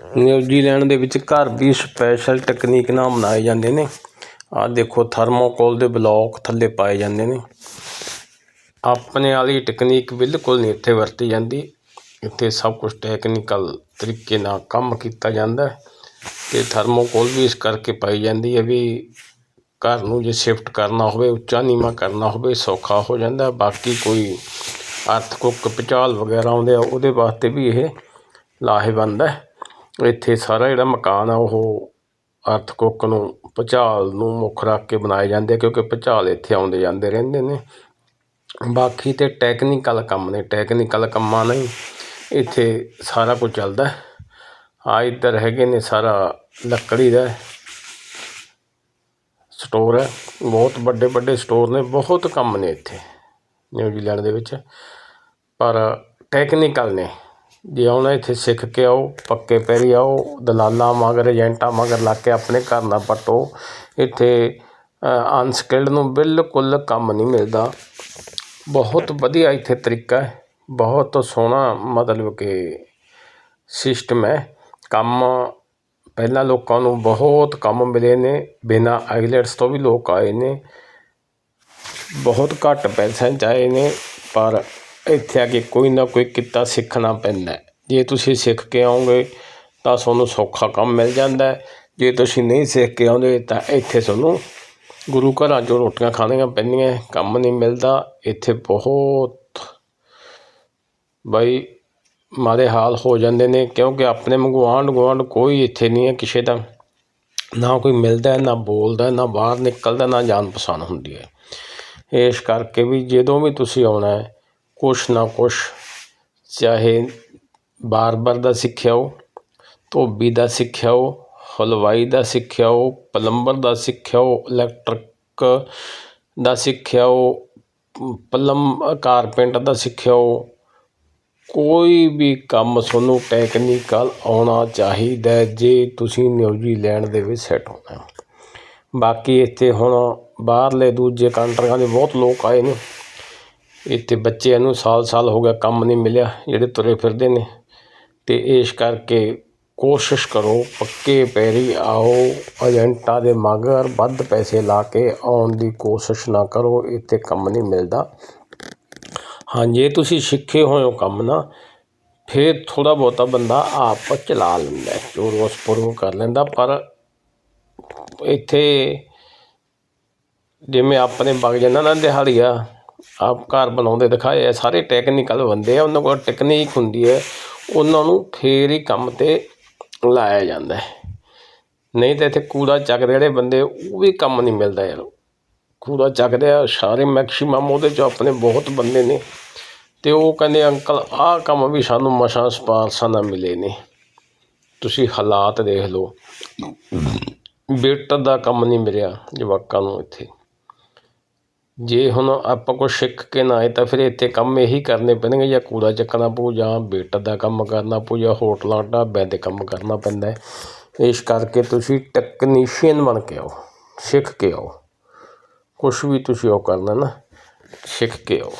New Zealand ਦੇ ਵਿੱਚ ਘਰ ਵੀ ਸਪੈਸ਼ਲ ਟੈਕਨੀਕ ਨਾਲ ਬਣਾਏ ਜਾਂਦੇ ਨੇ। ਆਹ ਦੇਖੋ ਥਰਮੋਕੋਲ ਦੇ ਬਲੌਕ ਥੱਲੇ ਪਾਏ ਜਾਂਦੇ ਨੇ। ਆਪਣੇ ਵਾਲੀ ਟੈਕਨੀਕ ਬਿਲਕੁਲ ਨਹੀਂ ਇੱਥੇ ਵਰਤੀ ਜਾਂਦੀ। ਇੱਥੇ ਸਭ ਕੁਝ ਟੈਕਨੀਕਲ ਤਰੀਕੇ ਨਾਲ ਕੰਮ ਕੀਤਾ ਜਾਂਦਾ ਹੈ ਤੇ ਥਰਮੋਕੋਲ ਵੀ ਇਸ ਕਰਕੇ ਪਾਈ ਜਾਂਦੀ ਹੈ ਵੀ ਘਰ ਨੂੰ ਜੇ ਸ਼ਿਫਟ ਕਰਨਾ ਹੋਵੇ, ਉੱਚਾ ਨੀਵਾਂ ਕਰਨਾ ਹੋਵੇ, ਸੌਖਾ ਹੋ ਜਾਂਦਾ ਬਾਕੀ ਕੋਈ ਅਰਥ ਅਰਥਕੁੱਕ ਭੁਚਾਲ ਵਗੈਰਾ ਆਉਂਦੇ ਆ, ਉਹਦੇ ਵਾਸਤੇ ਵੀ ਇਹ ਲਾਹੇਵੰਦ ਹੈ। ਇੱਥੇ ਸਾਰਾ ਜਿਹੜਾ ਮਕਾਨ ਆ, ਉਹ ਅਰਥਕੁੱਕ ਨੂੰ, ਭੁਚਾਲ ਨੂੰ ਮੁੱਖ ਰੱਖ ਕੇ ਬਣਾਏ ਜਾਂਦੇ ਕਿਉਂਕਿ ਭੁਚਾਲ ਇੱਥੇ ਆਉਂਦੇ ਜਾਂਦੇ ਰਹਿੰਦੇ ਨੇ। ਬਾਕੀ ਤਾਂ ਟੈਕਨੀਕਲ ਕੰਮ ਨੇ ਟੈਕਨੀਕਲ ਕੰਮਾਂ ਲਈ ਇੱਥੇ ਸਾਰਾ ਕੁਝ ਚੱਲਦਾ। ਆ ਇੱਧਰ ਹੈਗੇ ਨੇ ਸਾਰਾ ਲੱਕੜੀ ਦਾ ਸਟੋਰ ਹੈ। ਬਹੁਤ ਵੱਡੇ ਵੱਡੇ ਸਟੋਰ ਨੇ, ਬਹੁਤ ਕੰਮ ਨੇ ਇੱਥੇ, ਨਿਊਜ਼ੀਲੈਂਡ ਦੇ ਵਿੱਚ। ਪਰ ਟੈਕਨੀਕਲ ਨੇ। ਜੇ ਆਉਣਾ ਇੱਥੇ ਸਿੱਖ ਕੇ ਆਓ, ਪੱਕੇ ਪੈਰੀ ਆਓ, ਦਲਾਲਾਂ ਮਗਰ ਏਜੰਟਾਂ ਮਗਰ ਲੱਗ ਕੇ ਆਪਣੇ ਘਰ ਨਾ ਪੱਟੋ। ਇੱਥੇ ਅਨਸਕਿਲਡ ਨੂੰ ਬਿਲਕੁਲ ਕੰਮ ਨਹੀਂ ਮਿਲਦਾ। ਬਹੁਤ ਵਧੀਆ ਇੱਥੇ ਤਰੀਕਾ ਹੈ। ਬਹੁਤ ਸੋਹਣਾ ਮਤਲਬ ਕਿ ਸਿਸਟਮ ਹੈ। ਕੰਮ ਪਹਿਲਾਂ ਲੋਕਾਂ ਨੂੰ ਬਹੁਤ ਕੰਮ ਮਿਲੇ ਨੇ। ਬਿਨਾਂ ਆਈਲੈਟਸ ਤੋਂ ਵੀ ਲੋਕ ਆਏ ਨੇ। ਬਹੁਤ ਘੱਟ ਪੈਸਿਆਂ 'ਚ ਆਏ ਨੇ, ਪਰ ਇੱਥੇ ਆ ਕੇ ਕੋਈ ਨਾ ਕੋਈ ਕਿੱਤਾ ਸਿੱਖਣਾ ਪੈਂਦਾ ਜੇ ਤੁਸੀਂ ਸਿੱਖ ਕੇ ਆਓਗੇ ਤਾਂ ਤੁਹਾਨੂੰ ਸੌਖਾ ਕੰਮ ਮਿਲ ਜਾਂਦਾ ਜੇ ਤੁਸੀਂ ਨਹੀਂ ਸਿੱਖ ਕੇ ਆਉਂਦੇ ਤਾਂ ਇੱਥੇ ਤੁਹਾਨੂੰ ਗੁਰੂ ਘਰਾਂ 'ਚੋਂ ਰੋਟੀਆਂ ਖਾਣੀਆਂ ਪੈਂਦੀਆਂ ਕੰਮ ਨਹੀਂ ਮਿਲਦਾ। ਇੱਥੇ ਬਹੁਤ ਬਈ ਮਾੜੇ ਹਾਲ ਹੋ ਜਾਂਦੇ ਨੇ ਕਿਉਂਕਿ ਆਪਣੇ ਵਾਂਗੂ ਆਂਢ ਗੁਆਂਢ ਕੋਈ ਇੱਥੇ ਨਹੀਂ ਹੈ ਕਿਸੇ ਦਾ। ਨਾ ਕੋਈ ਮਿਲਦਾ ਨਾ ਬੋਲਦਾ ਨਾ ਬਾਹਰ ਨਿਕਲਦਾ, ਨਾ ਜਾਣ ਪਛਾਣ ਹੁੰਦੀ ਹੈ। ਇਸ ਕਰਕੇ ਵੀ ਜਦੋਂ ਵੀ ਤੁਸੀਂ ਆਉਣਾ ਹੈ ਕੁਛ ਨਾ ਕੁਛ, ਚਾਹੇ ਬਾਰਬਰ ਦਾ ਸਿੱਖਿਆ ਹੋ ਧੋਬੀ ਦਾ ਸਿੱਖਿਆ ਹੋ ਹਲਵਾਈ ਦਾ ਸਿੱਖਿਆ ਹੋ ਪਲੰਬਰ ਦਾ ਸਿੱਖਿਆ ਹੋ ਇਲੈਕਟ੍ਰਿਕ ਦਾ ਸਿੱਖਿਆ ਹੋ ਪਲਮ ਕਾਰਪੈਂਟਰ ਦਾ ਸਿੱਖਿਆ ਹੋ ਕੋਈ ਵੀ ਕੰਮ ਤੁਹਾਨੂੰ ਟੈਕਨੀਕਲ ਆਉਣਾ ਚਾਹੀਦਾ ਜੇ ਤੁਸੀਂ ਨਿਊਜ਼ੀਲੈਂਡ ਦੇ ਵਿੱਚ ਸੈੱਟ ਹੋਣਾ ਬਾਕੀ ਇੱਥੇ ਹੁਣ ਬਾਹਰਲੇ ਦੂਜੇ ਕੰਟਰੀਆਂ ਦੇ ਬਹੁਤ ਲੋਕ ਆਏ ਨੇ। ਇੱਥੇ ਬੱਚਿਆਂ ਨੂੰ ਸਾਲ ਸਾਲ ਹੋ ਗਿਆ ਕੰਮ ਨਹੀਂ ਮਿਲਿਆ ਜਿਹੜੇ ਤੁਰੇ ਫਿਰਦੇ ਨੇ। ਅਤੇ ਇਸ ਕਰਕੇ ਕੋਸ਼ਿਸ਼ ਕਰੋ ਪੱਕੇ ਪੈਰੀ ਆਓ ਏਜੰਟਾਂ ਦੇ ਮਗਰ ਵੱਧ ਪੈਸੇ ਲਾ ਕੇ ਆਉਣ ਦੀ ਕੋਸ਼ਿਸ਼ ਨਾ ਕਰੋ ਇੱਥੇ ਕੰਮ ਨਹੀਂ ਮਿਲਦਾ। ਹਾਂ ਜੇ ਤੁਸੀਂ ਸਿੱਖੇ ਹੋਏ ਹੋ ਕੰਮ ਨਾ ਫਿਰ ਥੋੜ੍ਹਾ ਬਹੁਤਾ ਬੰਦਾ ਆਪ ਚਲਾ ਲੈਂਦਾ ਹੈ, ਜੋ ਰੋਸ ਪਰੂ ਕਰ ਲੈਂਦਾ। ਪਰ ਇੱਥੇ ਜਿਵੇਂ ਆਪਣੇ ਵਗ ਜਾਂਦਾ ਨਾ ਦਿਹਾੜੀਆ ਆਪ ਘਰ ਬਣਾਉਂਦੇ ਦਿਖਾਏ ਆ, ਸਾਰੇ ਟੈਕਨੀਕਲ ਬੰਦੇ ਆ, ਉਹਨਾਂ ਕੋਲ ਟੈਕਨੀਕ ਹੁੰਦੀ ਹੈ, ਉਹਨਾਂ ਨੂੰ ਫਿਰ ਹੀ ਕੰਮ ਤੇ ਲਾਇਆ ਜਾਂਦਾ ਨਹੀਂ ਤਾਂ ਇੱਥੇ ਕੂੜਾ ਚੱਕਦੇ ਜਿਹੜੇ ਬੰਦੇ, ਉਹ ਵੀ ਕੰਮ ਨਹੀਂ ਮਿਲਦਾ ਯਾਰ। ਕੂੜਾ ਚੱਕਦੇ ਆ, ਸਾਰੇ ਮੈਕਸਿਮਮ ਉਹਦੇ 'ਚ ਆਪਣੇ ਬਹੁਤ ਬੰਦੇ ਨੇ। ਅਤੇ ਉਹ ਕਹਿੰਦੇ, ਅੰਕਲ, ਆਹ ਕੰਮ ਵੀ ਸਾਨੂੰ ਮਸਾਂ ਸਿਫਾਰਸ਼ਾਂ ਨਾਲ ਮਿਲੇ ਨੇ। ਤੁਸੀਂ ਹਾਲਾਤ ਦੇਖ ਲਓ। ਵੇਟਰ ਦਾ ਕੰਮ ਨਹੀਂ ਮਿਲਿਆ ਜਵਾਕਾਂ ਨੂੰ ਇੱਥੇ। ਜੇ ਹੁਣ ਆਪਾਂ ਕੁਛ ਸਿੱਖ ਕੇ ਨਾ ਆਏ ਤਾਂ ਫਿਰ ਇੱਥੇ ਕੰਮ ਇਹੀ ਕਰਨੇ ਪੈਣਗੇ, ਜਾਂ ਕੂੜਾ ਚੱਕਣਾ ਪਊ, ਜਾਂ ਵੇਟਰ ਦਾ ਕੰਮ ਕਰਨਾ ਪਊ, ਜਾਂ ਹੋਟਲਾਂ, ਢਾਬਿਆਂ 'ਤੇ ਕੰਮ ਕਰਨਾ ਪੈਂਦਾ ਇਸ ਕਰਕੇ ਤੁਸੀਂ ਟੈਕਨੀਸ਼ੀਅਨ ਬਣ ਕੇ ਆਓ, ਸਿੱਖ ਕੇ ਆਓ। ਕੁਛ ਵੀ ਤੁਸੀਂ ਉਹ ਕਰਨਾ ਨਾ, ਸਿੱਖ ਕੇ ਆਓ।